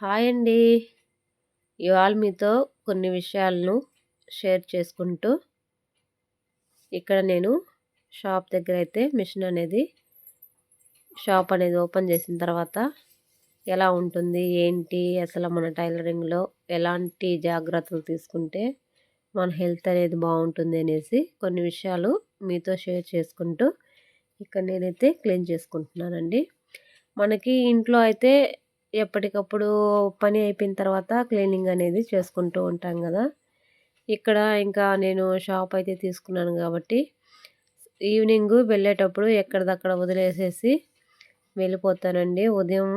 Hi అండి. ఇవాళ మీతో కొన్ని విషయాలను షేర్ చేసుకుంటూ ఇక్కడ నేను షాప్ దగ్గర అయితే మిషన్ అనేది షాప్ అనేది ఓపెన్ చేసిన తర్వాత ఎలా ఉంటుంది ఏంటి అసలు మన టైలరింగ్లో ఎలాంటి జాగ్రత్తలు తీసుకుంటే మన హెల్త్ అనేది బాగుంటుంది అనేసి కొన్ని విషయాలు మీతో షేర్ చేసుకుంటూ ఇక్కడ నేనైతే క్లీన్ చేసుకుంటున్నానండి. మనకి ఇంట్లో అయితే ఎప్పటికప్పుడు పని అయిపోయిన తర్వాత క్లీనింగ్ అనేది చేసుకుంటూ ఉంటాం కదా. ఇక్కడ ఇంకా నేను షాప్ అయితే తీసుకున్నాను కాబట్టి ఈవినింగ్ వెళ్ళేటప్పుడు ఎక్కడిదక్కడ వదిలేసేసి వెళ్ళిపోతానండి. ఉదయం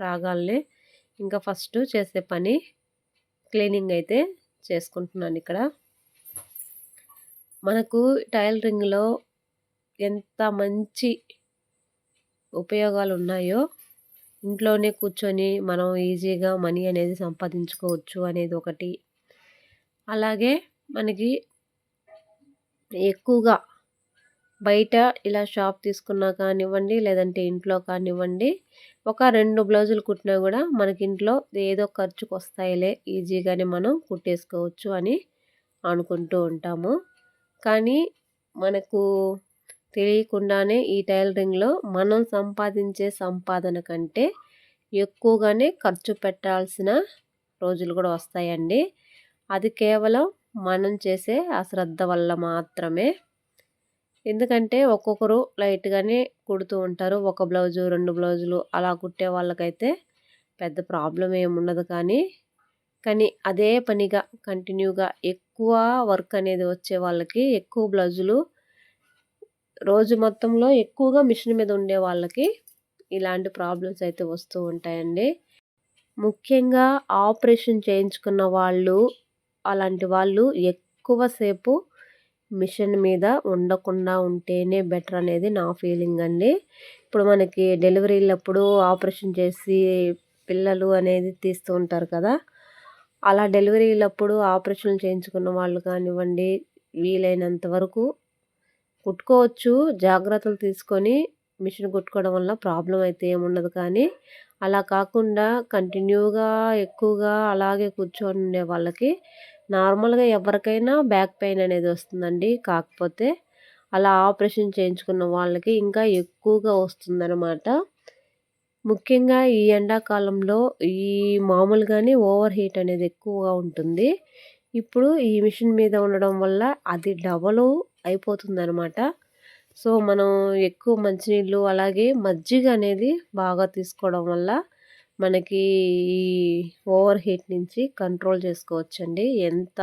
రాగాలనే ఇంకా ఫస్ట్ చేసే పని క్లీనింగ్ అయితే చేసుకుంటున్నాను ఇక్కడ. మనకు టైలరింగ్లో ఎంత మంచి ఉపయోగాలు ఉన్నాయో ఇంట్లోనే కూర్చొని మనం ఈజీగా మనీ అనేది సంపాదించుకోవచ్చు అనేది ఒకటి. అలాగే మనకి ఎక్కువగా బయట ఇలా షాప్ తీసుకున్నా కానివ్వండి లేదంటే ఇంట్లో కానివ్వండి ఒక రెండు బ్లౌజులు కుట్టినా కూడా మనకి ఇంట్లో ఏదో ఖర్చుకు వస్తాయిలే ఈజీగానే మనం కుట్టేసుకోవచ్చు అని అనుకుంటూ ఉంటాము. కానీ మనకు తెలియకుండానే ఈ టైలరింగ్లో మనం సంపాదించే సంపాదన కంటే ఎక్కువగానే ఖర్చు పెట్టాల్సిన రోజులు కూడా వస్తాయండి. అది కేవలం మనం చేసే అశ్రద్ధ వల్ల మాత్రమే. ఎందుకంటే ఒక్కొక్కరు లైట్గానే కుడుతూ ఉంటారు. ఒక బ్లౌజు రెండు బ్లౌజులు అలా కుట్టే వాళ్ళకైతే పెద్ద ప్రాబ్లం ఏముండదు కానీ కానీ అదే పనిగా కంటిన్యూగా ఎక్కువ వర్క్ అనేది వచ్చే వాళ్ళకి ఎక్కువ బ్లౌజులు రోజు మొత్తంలో ఎక్కువగా మిషన్ మీద ఉండే వాళ్ళకి ఇలాంటి ప్రాబ్లమ్స్ అయితే వస్తూ ఉంటాయండి. ముఖ్యంగా ఆపరేషన్ చేయించుకున్న వాళ్ళు అలాంటి వాళ్ళు ఎక్కువసేపు మిషన్ మీద ఉండకుండా ఉంటేనే బెటర్ అనేది నా ఫీలింగ్ అండి. ఇప్పుడు మనకి డెలివరీలప్పుడు ఆపరేషన్ చేసి పిల్లలు అనేది తీస్తూ ఉంటారు కదా అలా డెలివరీలప్పుడు ఆపరేషన్ చేయించుకున్న వాళ్ళు కానివ్వండి వీలైనంత వరకు కుట్టుకోవచ్చు. జాగ్రత్తలు తీసుకొని మిషన్ కుట్టుకోవడం వల్ల ప్రాబ్లం అయితే ఏముండదు కానీ అలా కాకుండా కంటిన్యూగా ఎక్కువగా అలాగే కూర్చొని ఉండే వాళ్ళకి నార్మల్గా ఎవరికైనా బ్యాక్ పెయిన్ అనేది వస్తుందండి. కాకపోతే అలా ఆపరేషన్ చేయించుకున్న వాళ్ళకి ఇంకా ఎక్కువగా వస్తుందన్నమాట. ముఖ్యంగా ఈ ఎండాకాలంలో ఈ మామూలుగానే ఓవర్ హీట్ అనేది ఎక్కువగా ఉంటుంది. ఇప్పుడు ఈ మిషన్ మీద ఉండడం వల్ల అది డబలు అయిపోతుందనమాట సో మనం ఎక్కువ మంచినీళ్ళు అలాగే మజ్జిగ అనేది బాగా తీసుకోవడం వల్ల మనకి ఈ ఓవర్ హీట్ నుంచి కంట్రోల్ చేసుకోవచ్చండి. ఎంత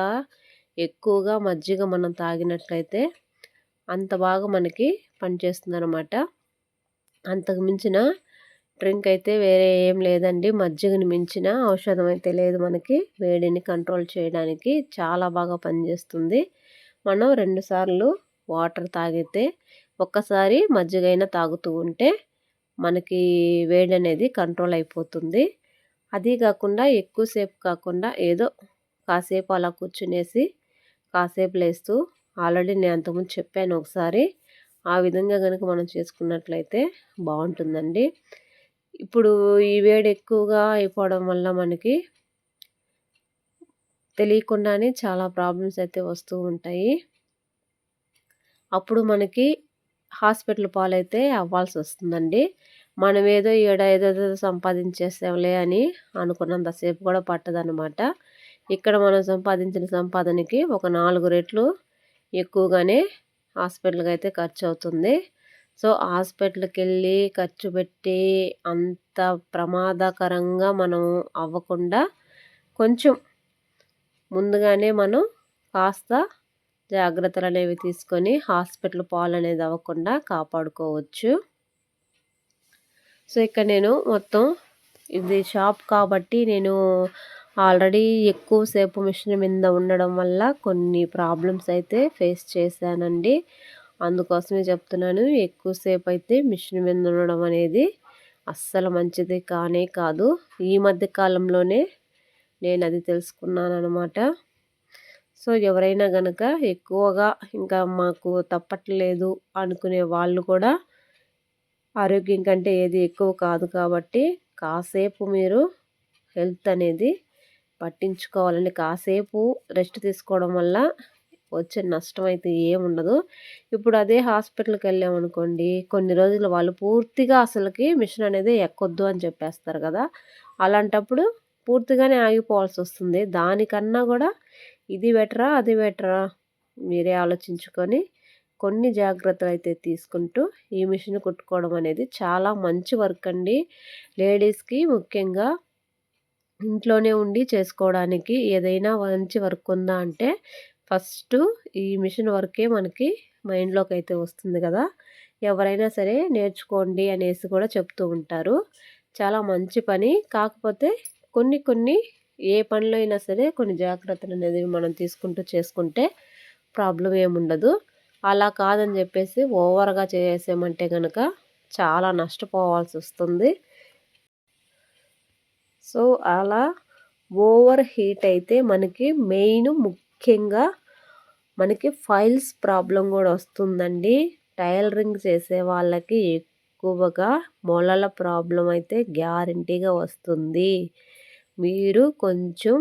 ఎక్కువగా మజ్జిగ మనం తాగినట్లయితే అంత బాగా మనకి పనిచేస్తుందనమాట అంతకు మించిన డ్రింక్ అయితే వేరే ఏం లేదండి. మజ్జిగని మించిన ఔషధం అయితే లేదు మనకి. వేడిని కంట్రోల్ చేయడానికి చాలా బాగా పనిచేస్తుంది. మనం రెండుసార్లు వాటర్ తాగితే ఒక్కసారి మజ్జిగైనా తాగుతూ ఉంటే మనకి వేడి అనేది కంట్రోల్ అయిపోతుంది. అది కాకుండా ఎక్కువసేపు కాకుండా ఏదో కాసేపు అలా కూర్చునేసి కాసేపు లేస్తూ ఆల్రెడీ నేను అంతకుముందు చెప్పాను ఒకసారి ఆ విధంగా కనుక మనం చేసుకున్నట్లయితే బాగుంటుందండి. ఇప్పుడు ఈ వేడి ఎక్కువగా అయిపోవడం వల్ల మనకి తెలియకుండానే చాలా ప్రాబ్లమ్స్ అయితే వస్తూ ఉంటాయి. అప్పుడు మనకి హాస్పిటల్ పాలైతే అవ్వాల్సి వస్తుందండి. మనం ఏదో ఏడ ఏదో సంపాదించేసేవలే అని అనుకున్నంతసేపు కూడా పట్టదనమాట ఇక్కడ మనం సంపాదించిన సంపాదనకి ఒక నాలుగు రెట్లు ఎక్కువగానే హాస్పిటల్కి అయితే ఖర్చు అవుతుంది సో హాస్పిటల్కి వెళ్ళి ఖర్చు పెట్టి అంత ప్రమాదకరంగా మనం అవ్వకుండా కొంచెం ముందుగానే మనం కాస్త జాగ్రత్తలు అనేవి తీసుకొని హాస్పిటల్ పాలు అనేది అవ్వకుండా కాపాడుకోవచ్చు. సో ఇక్కడ నేను మొత్తం ఇది షాప్ కాబట్టి నేను ఆల్రెడీ ఎక్కువసేపు మిషన్ మీద ఉండడం వల్ల కొన్ని ప్రాబ్లమ్స్ అయితే ఫేస్ చేశానండి. అందుకోసమే చెప్తున్నాను ఎక్కువసేపు అయితే మిషన్ మీద ఉండడం అనేది అస్సలు మంచిది కానే కాదు. ఈ మధ్య కాలంలోనే నేను అది తెలుసుకున్నాను అనమాట సో ఎవరైనా కనుక ఎక్కువగా ఇంకా మాకు తప్పట్లేదు అనుకునే వాళ్ళు కూడా ఆరోగ్యం కంటే ఏది ఎక్కువ కాదు కాబట్టి కాసేపు మీరు హెల్త్ అనేది పట్టించుకోవాలండి. కాసేపు రెస్ట్ తీసుకోవడం వల్ల వచ్చే నష్టం అయితే ఏముండదు ఇప్పుడు అదే హాస్పిటల్కి వెళ్ళామనుకోండి కొన్ని రోజులు వాళ్ళు పూర్తిగా అసలుకి మిషన్ అనేది ఎక్కొద్దు అని చెప్పేస్తారు కదా. అలాంటప్పుడు పూర్తిగానే ఆగిపోవాల్సి వస్తుంది. దానికన్నా కూడా ఇది బెటరా అది బెటరా మీరే ఆలోచించుకొని కొన్ని జాగ్రత్తలు అయితే తీసుకుంటూ ఈ మిషన్ కుట్టుకోవడం అనేది చాలా మంచి వర్క్ అండి. లేడీస్కి ముఖ్యంగా ఇంట్లోనే ఉండి చేసుకోవడానికి ఏదైనా మంచి వర్క్ ఉందా అంటే ఫస్ట్ ఈ మిషన్ వర్కే మనకి మైండ్లోకి అయితే వస్తుంది కదా. ఎవరైనా సరే నేర్చుకోండి అనేసి కూడా చెప్తూ ఉంటారు. చాలా మంచి పని. కాకపోతే కొన్ని కొన్ని ఏ పనిలో అయినా సరే కొన్ని జాగ్రత్తలు అనేది మనం తీసుకుంటూ చేసుకుంటే ప్రాబ్లం ఏముండదు అలా కాదని చెప్పేసి ఓవర్గా చేసేమంటే కనుక చాలా నష్టపోవాల్సి వస్తుంది. సో అలా ఓవర్ హీట్ అయితే మనకి మెయిన్ ముఖ్యంగా మనకి ఫైల్స్ ప్రాబ్లం కూడా వస్తుందండి. టైలరింగ్ చేసే వాళ్ళకి ఎక్కువగా మొలల ప్రాబ్లం అయితే గ్యారంటీగా వస్తుంది. మీరు కొంచెం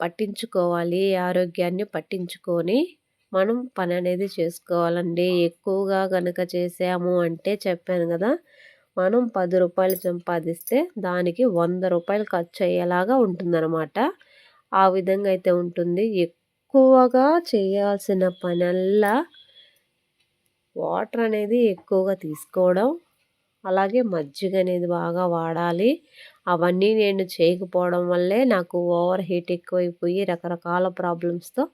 పట్టించుకోవాలి ఆరోగ్యాన్ని పట్టించుకొని మనం పని అనేది చేసుకోవాలండి. ఎక్కువగా కనుక చేసాము అంటే చెప్పాను కదా మనం పది రూపాయలు సంపాదిస్తే దానికి వంద రూపాయలు ఖర్చు అయ్యేలాగా ఉంటుందన్నమాట. ఆ విధంగా అయితే ఉంటుంది. ఎక్కువగా చేయాల్సిన పనల్లా వాటర్ అనేది ఎక్కువగా తీసుకోవడం అలాగే మజ్జిగ అనేది బాగా వాడాలి. అవన్నీ నేను చేయకపోవడం వల్లే నాకు ఓవర్ హీట్ ఎక్కువైపోయి రకరకాల ప్రాబ్లమ్స్తో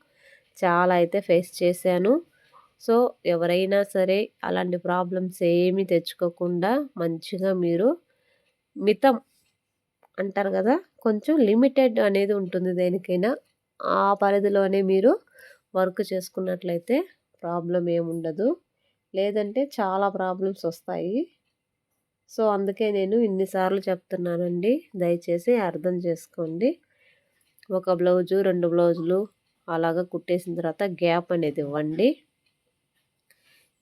చాలా అయితే ఫేస్ చేశాను. సో ఎవరైనా సరే అలాంటి ప్రాబ్లమ్స్ ఏమీ తెచ్చుకోకుండా మంచిగా మీరు మితం అంటారు కదా కొంచెం లిమిటెడ్ అనేది ఉంటుంది దేనికైనా. ఆ పరిధిలోనే మీరు వర్క్ చేసుకున్నట్లయితే ప్రాబ్లం ఏముండదు. లేదంటే చాలా ప్రాబ్లమ్స్ వస్తాయి. సో అందుకే నేను ఇన్నిసార్లు చెప్తున్నానండి. దయచేసి అర్థం చేసుకోండి. ఒక బ్లౌజు రెండు బ్లౌజులు అలాగా కుట్టేసిన తర్వాత గ్యాప్ అనేది ఇవ్వండి.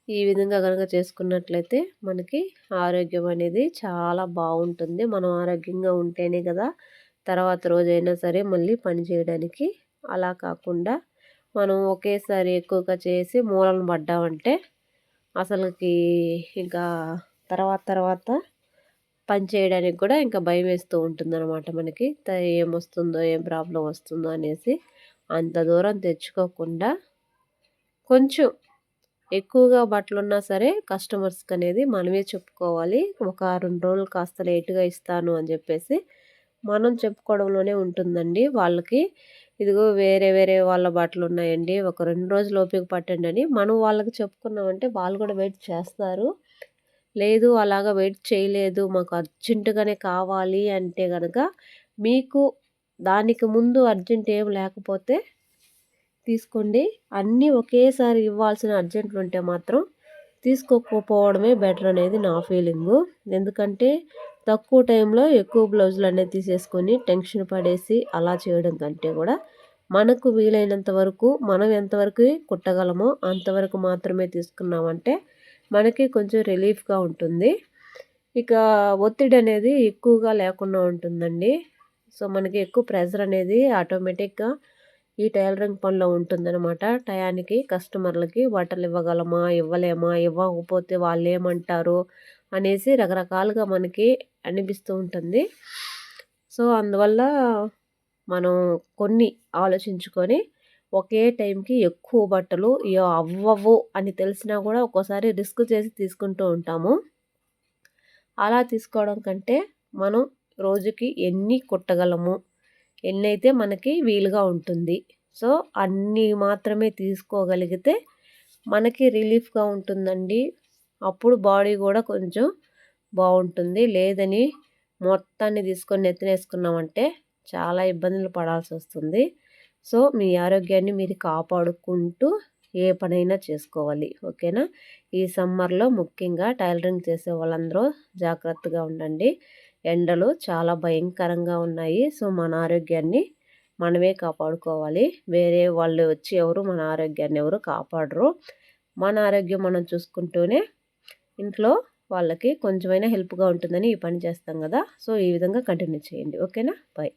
ఈ విధంగా కనుక చేసుకున్నట్లయితే మనకి ఆరోగ్యం అనేది చాలా బాగుంటుంది. మనం ఆరోగ్యంగా ఉంటేనే కదా తర్వాత రోజైనా సరే మళ్ళీ పని చేయడానికి అలా కాకుండా మనం ఒకేసారి ఎక్కువగా చేసి మూలను పడ్డామంటే అసలుకి ఇంకా తర్వాత తర్వాత పని చేయడానికి కూడా ఇంకా భయం వేస్తూ ఉంటుందన్నమాట మనకి. ఏమొస్తుందో ఏం ప్రాబ్లం వస్తుందో అనేసి అంత దూరం తెచ్చుకోకుండా కొంచెం ఎక్కువగా బట్టలు ఉన్నా సరే కస్టమర్స్కి అనేది మనమే చెప్పుకోవాలి. ఒక రెండు రోజులు కాస్త లేటుగా ఇస్తాను అని చెప్పేసి మనం చెప్పుకోవడంలోనే ఉంటుందండి. వాళ్ళకి ఇదిగో వేరే వేరే వాళ్ళ బట్టలు ఉన్నాయండి ఒక రెండు రోజులు ఓపిక పట్టండి అని మనం వాళ్ళకి చెప్పుకున్నామంటే వాళ్ళు కూడా వెయిట్ చేస్తారు. లేదు అలాగా వెయిట్ చేయలేదు మాకు అర్జెంటుగానే కావాలి అంటే కనుక మీకు దానికి ముందు అర్జెంట్ ఏం లేకపోతే తీసుకోండి. అన్నీ ఒకేసారి ఇవ్వాల్సిన అర్జెంట్లు ఉంటే మాత్రం తీసుకోకపోవడమే బెటర్ అనేది నా ఫీలింగు. ఎందుకంటే తక్కువ టైంలో ఎక్కువ బ్లౌజులు అనేది తీసేసుకొని టెన్షన్ పడేసి అలా చేయడం కంటే కూడా మనకు వీలైనంత వరకు మనం ఎంతవరకు కుట్టగలమో అంతవరకు మాత్రమే తీసుకున్నామంటే మనకి కొంచెం రిలీఫ్గా ఉంటుంది. ఇక ఒత్తిడి అనేది ఎక్కువగా లేకుండా ఉంటుందండి. సో మనకి ఎక్కువ ప్రెషర్ అనేది ఆటోమేటిక్గా ఈ టైలరింగ్ పనిలో ఉంటుందన్నమాట. టయానికి కస్టమర్లకి బట్టలు ఇవ్వగలమా ఇవ్వలేమా ఇవ్వకపోతే వాళ్ళు ఏమంటారు అనేసి రకరకాలుగా మనకి అనిపిస్తూ ఉంటుంది. సో అందువల్ల మనం కొన్ని ఆలోచించుకొని ఒకే టైంకి ఎక్కువ బట్టలు అవ్వవు అని తెలిసినా కూడా ఒక్కోసారి రిస్క్ చేసి తీసుకుంటూ ఉంటాము. అలా తీసుకోవడం కంటే మనం రోజుకి ఎన్ని కుట్టగలము ఎన్నైతే మనకి వీలుగా ఉంటుంది. సో అన్నీ మాత్రమే తీసుకోగలిగితే మనకి రిలీఫ్గా ఉంటుందండి. అప్పుడు బాడీ కూడా కొంచెం బాగుంటుంది. లేదని మొత్తాన్ని తీసుకొని నెత్తినేసుకున్నామంటే చాలా ఇబ్బందులు పడాల్సి వస్తుంది సో మీ ఆరోగ్యాన్ని మీరు కాపాడుకుంటూ ఏ పనైనా చేసుకోవాలి. ఓకేనా? ఈ సమ్మర్లో ముఖ్యంగా టైలరింగ్ చేసే వాళ్ళందరూ జాగ్రత్తగా ఉండండి. ఎండలు చాలా భయంకరంగా ఉన్నాయి. సో మన ఆరోగ్యాన్ని మనమే కాపాడుకోవాలి. వేరే వాళ్ళు వచ్చి ఎవరు మన ఆరోగ్యాన్ని ఎవరు కాపాడరు. మన ఆరోగ్యం మనం చూసుకుంటూనే ఇంట్లో వాళ్ళకి కొంచెమైనా హెల్ప్గా ఉంటుందని ఈ పని చేస్తాం కదా. సో ఈ విధంగా కంటిన్యూ చేయండి. ఓకేనా? బాయ్.